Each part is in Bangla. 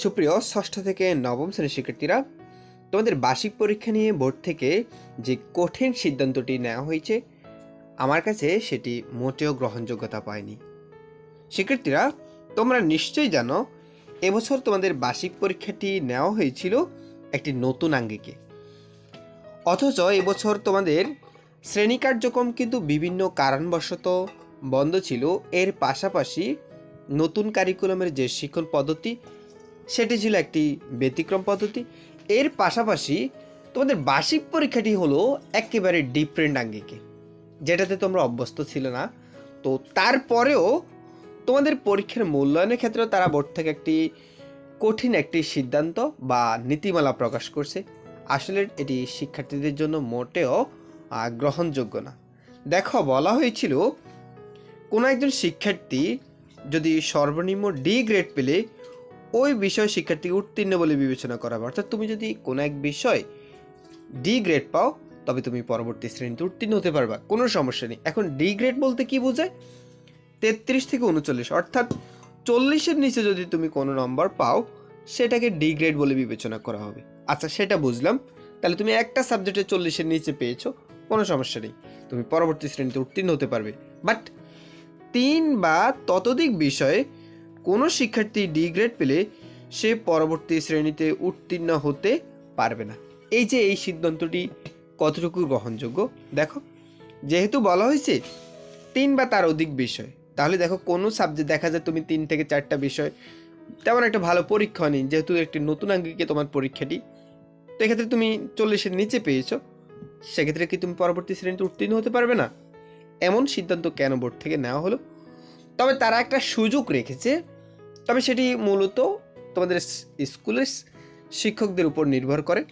সুপ্রিয়, ষষ্ঠ থেকে নবম শ্রেণির শিক্ষার্থীরা, তোমাদের বার্ষিক পরীক্ষা নিয়ে বোর্ড থেকে যে কঠিন সিদ্ধান্তটি নেওয়া হয়েছে, আমার কাছে সেটি মোটেও গ্রহণযোগ্যতা পায়নি। শিক্ষার্থীরা, তোমরা নিশ্চয়ই জানো, এবছর তোমাদের বার্ষিক পরীক্ষাটি নেওয়া হয়েছিল একটি নতুন আঙ্গিকে। অথচ এবছর তোমাদের শ্রেণি কার্যক্রম কিন্তু বিভিন্ন কারণবশত বন্ধ ছিল। এর পাশাপাশি নতুন কারিকুলামের যে শিক্ষণ পদ্ধতি সেটি ছিল একটি ব্যতিক্রম পদ্ধতি। এর পাশাপাশি তোমাদের বার্ষিক পরীক্ষাটি হলো একেবারে ডিফারেন্ট আঙ্গিকে, যেটাতে তোমরা অভ্যস্ত ছিল না। তো তারপরেও তোমাদের পরীক্ষার মূল্যায়নের ক্ষেত্রে তারা বোর্ড থেকে একটি কঠিন একটি সিদ্ধান্ত বা নীতিমালা প্রকাশ করছে। আসলে এটি শিক্ষার্থীদের জন্য মোটেও গ্রহণযোগ্য না। দেখো, বলা হয়েছিল, কোনো একজন শিক্ষার্থী যদি সর্বনিম্ন ডি গ্রেড পেলে ওই বিষয় শিক্ষার্থীকে উত্তীর্ণ বলে বিবেচনা করা হবে। অর্থাৎ তুমি যদি কোনো এক বিষয় ডি গ্রেড পাও, তবে তুমি পরবর্তী শ্রেণীতে উত্তীর্ণ হতে পারবা। কোনো সমস্যা নেই। এখন ডি গ্রেড বলতে কি বোঝায়? তেত্রিশ থেকে উনচল্লিশ। অর্থাৎ চল্লিশের নিচে যদি তুমি কোনো নম্বর পাও, সেটাকে ডি গ্রেড বলে বিবেচনা করা হবে। আচ্ছা সেটা বুঝলাম। তাহলে তুমি একটা সাবজেক্টে চল্লিশের নিচে পেয়েছ, কোনো সমস্যা নেই। তুমি পরবর্তী শ্রেণীতে উত্তীর্ণ হতে পারবে। বাট তিন বা ততোধিক বিষয়ে কোনো শিক্ষার্থী ডি গ্রেড পেলে সে পরবর্তী শ্রেণীতে উত্তীর্ণ হতে পারবে না। এই যে এই সিদ্ধান্তটি কতটুকু গ্রহণযোগ্য? দেখো, যেহেতু বলা হয়েছে তিন বা তার অধিক বিষয়, তাহলে দেখো কোনো সাবজেক্ট দেখা যায় তুমি তিন থেকে চারটা বিষয়, তেমন একটা ভালো পরীক্ষা নেই যেহেতু একটি নতুন আঙ্গিকে তোমার পরীক্ষাটি। তো এক্ষেত্রে তুমি চল্লিশের নিচে পেয়েছ, সেক্ষেত্রে কি তুমি পরবর্তী শ্রেণীতে উত্তীর্ণ হতে পারবে না? এমন সিদ্ধান্ত কেন বোর্ড থেকে নেওয়া হলো? তবে তারা একটা সুযোগ রেখেছে তবে সেটি মূলত তোমাদের স্কুলের শিক্ষকদের উপর নির্ভর করে।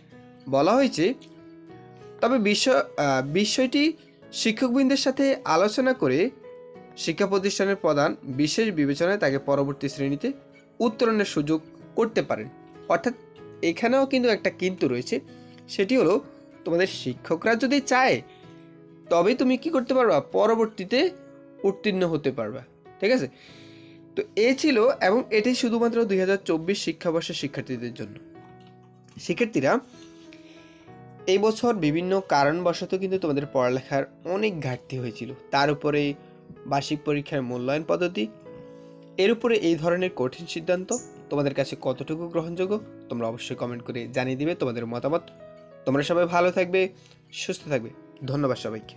বলা হয়েছে, তবে বিষয় বিষয়টি শিক্ষকবৃন্দের সাথে আলোচনা করে শিক্ষা প্রতিষ্ঠানের প্রধান বিশেষ বিবেচনায় তাকে পরবর্তী শ্রেণীতে উত্তরণের সুযোগ করতে পারেন। অর্থাৎ এখানেও কিন্তু একটা কিন্তু রয়েছে, সেটি হলো তোমাদের শিক্ষকরা যদি চায়, তবে তুমি কি করতে পারবা? পরবর্তীতে উত্তীর্ণ হতে পারবা। ঠিক আছে? তো এ ছিল এবং এটি শুধুমাত্র দুই হাজার চব্বিশ শিক্ষাবর্ষের শিক্ষার্থীদের জন্য। শিক্ষার্থীরা, এই বছর বিভিন্ন কারণবশত কিন্তু তোমাদের পড়ালেখার অনেক ঘাটতি হয়েছিল। তার উপরে বার্ষিক পরীক্ষার মূল্যায়ন পদ্ধতি, এর উপরে এই ধরনের কঠিন সিদ্ধান্ত তোমাদের কাছে কতটুকু গ্রহণযোগ্য তোমরা অবশ্যই কমেন্ট করে জানিয়ে দিবে তোমাদের মতামত। তোমরা সবাই ভালো থাকবে, সুস্থ থাকবে। ধন্যবাদ সবাইকে।